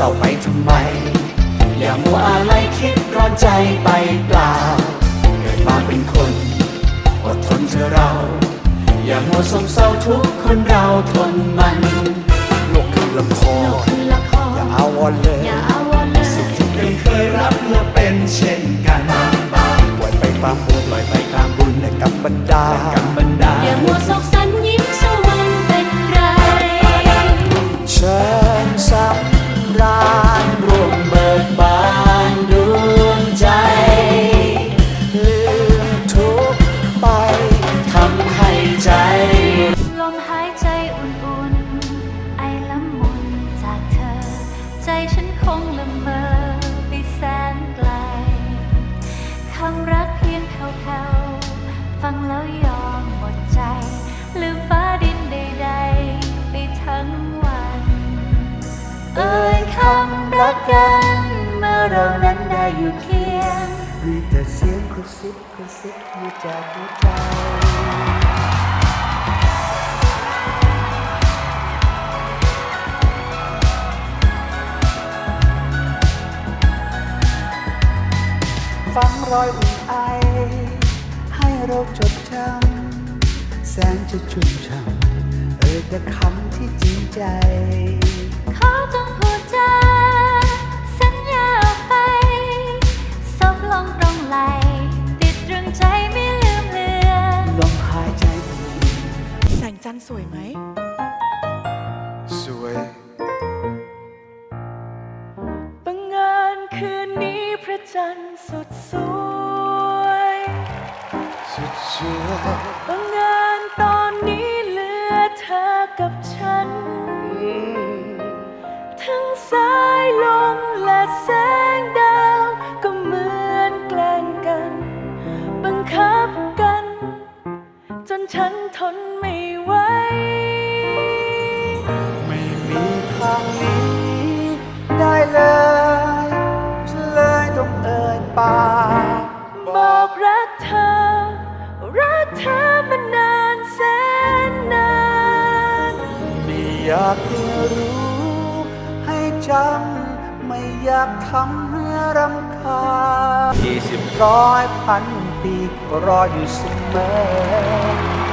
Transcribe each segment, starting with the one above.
ทำไม อย่ามัวอะไรคิดร้อนใจไปเปล่า เกิดมาเป็นคน อดทนเธอะเรา อย่ามัวสมเศร้าทุกคนเราทนมันโลกคือละครคือละคอย่ารเอาวอนเลยอย่าอาวรณ์เลยยังเคยรับเมื่อเป็นเช่นกันปล่อยไปตามบุญปล่อยไปตามบุญและกับบรรดากับบรรดา รักกันเมื่อเรานั้นได้อยู่เคียงมีแต่เสียงกระซิบกระซิบมาจากหัวใจฟังรอยอุ่นไอ ให้เราจดจำแสนจะชุ่มช่ำเอ่ยแต่คำที่จริงใจ ขอจงพูดจ จันทร์สวยไหม สวย บังเอิญคืนนี้พระจันทร์สุดสวย สุดสวยบังเอิญตอนนี้เหลือเธอกับฉัน ทั้งสายลมและแสง อยากทำให้รำคาญยี่สิบร้อยพันปีก็รออยู่เสมอ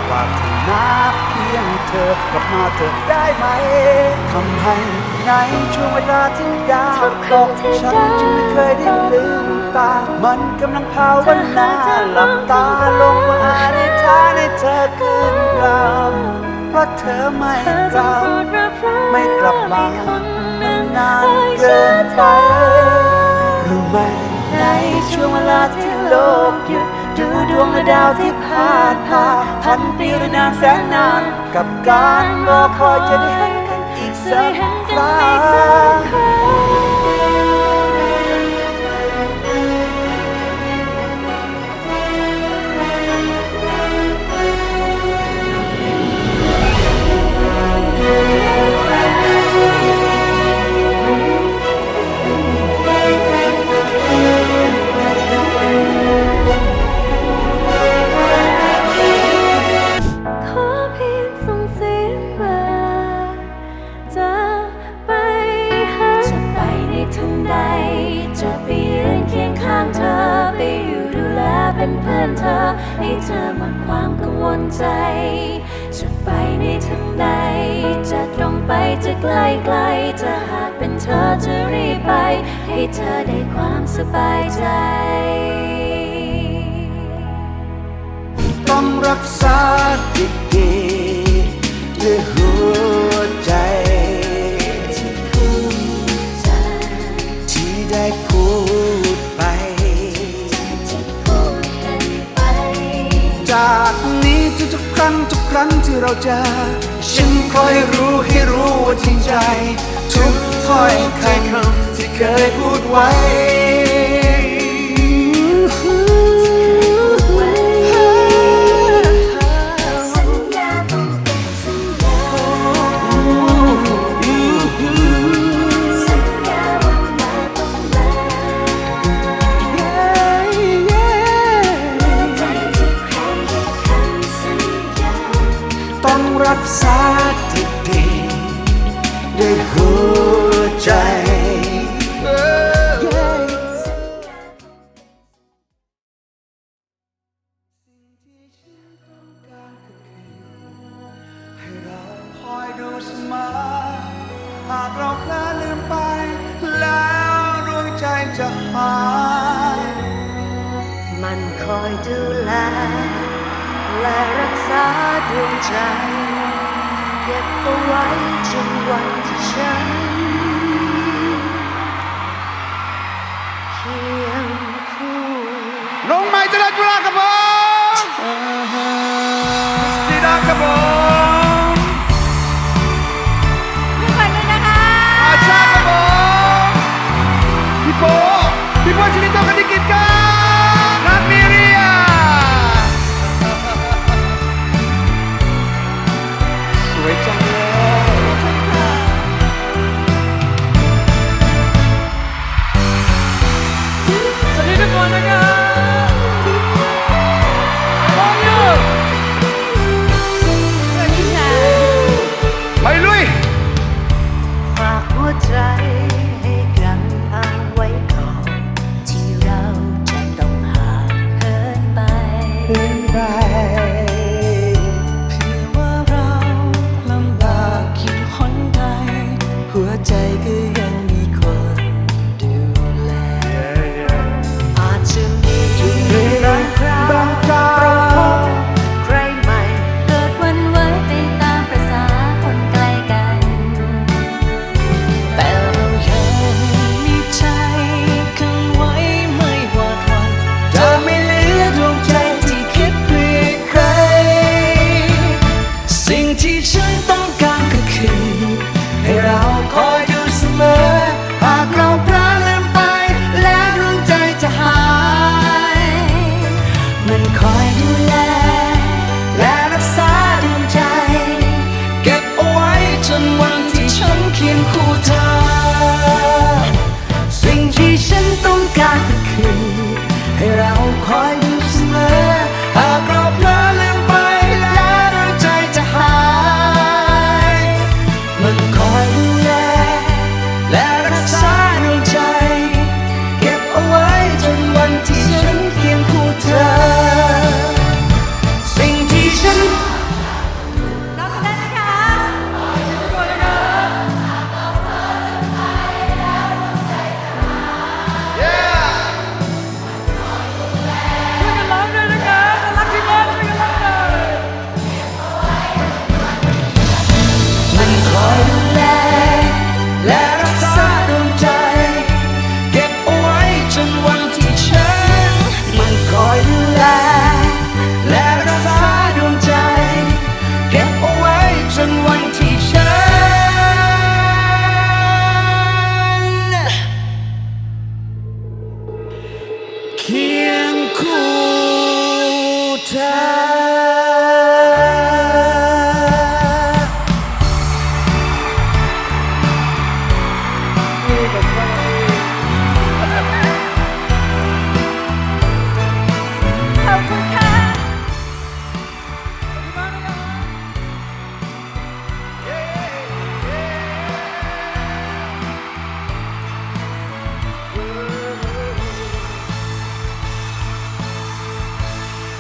ปรารถนาเพียงเธอกลับมาเธอได้ไหมทำให้ในช่วงเวลาที่ดาวตกฉันจึงไม่เคยได้ลืมตา มันกำลังภาวนาหลับตาลงมาในท่าในเธอคืนกลำ เพราเธอไม่กจงลับไม่กลับมาเนานอ้ยเกินไปชื่อเธอรู้ไหมในช่วงเวลาที่โลกหยุดดูดวงดาวที่ผ่านผ่านพันปีหรือนานแสนนาน กับการรอคอยจะได้เห็นกันอีกสักครั้ง นเธอ ให้เธอหมดความกังวลใจ จะไปในทันใด จะตรงไปจะไกลไกลจะหากเป็นเธอจะรีบไป ให้เธอได้ความสบายใจ ต้องรักษาดีๆด้วยหัวใจที่ได้พูด ครั้งทุกครั้งที่เราเจอฉันคอยรู้ให้รู้ว่าจริงใจ ทุกถ้อยคำที่เคยพูดไว้ ดูเสมอหากเราพลอลืมไป แล้วดวงใจจะหายมันคอยดูแล และรักษาดวงใจ เก็บเอาไว้จนวันที่ฉันเคียงคู่ลงใหม่เจริญจุฬาครับผม 护她 King Cool.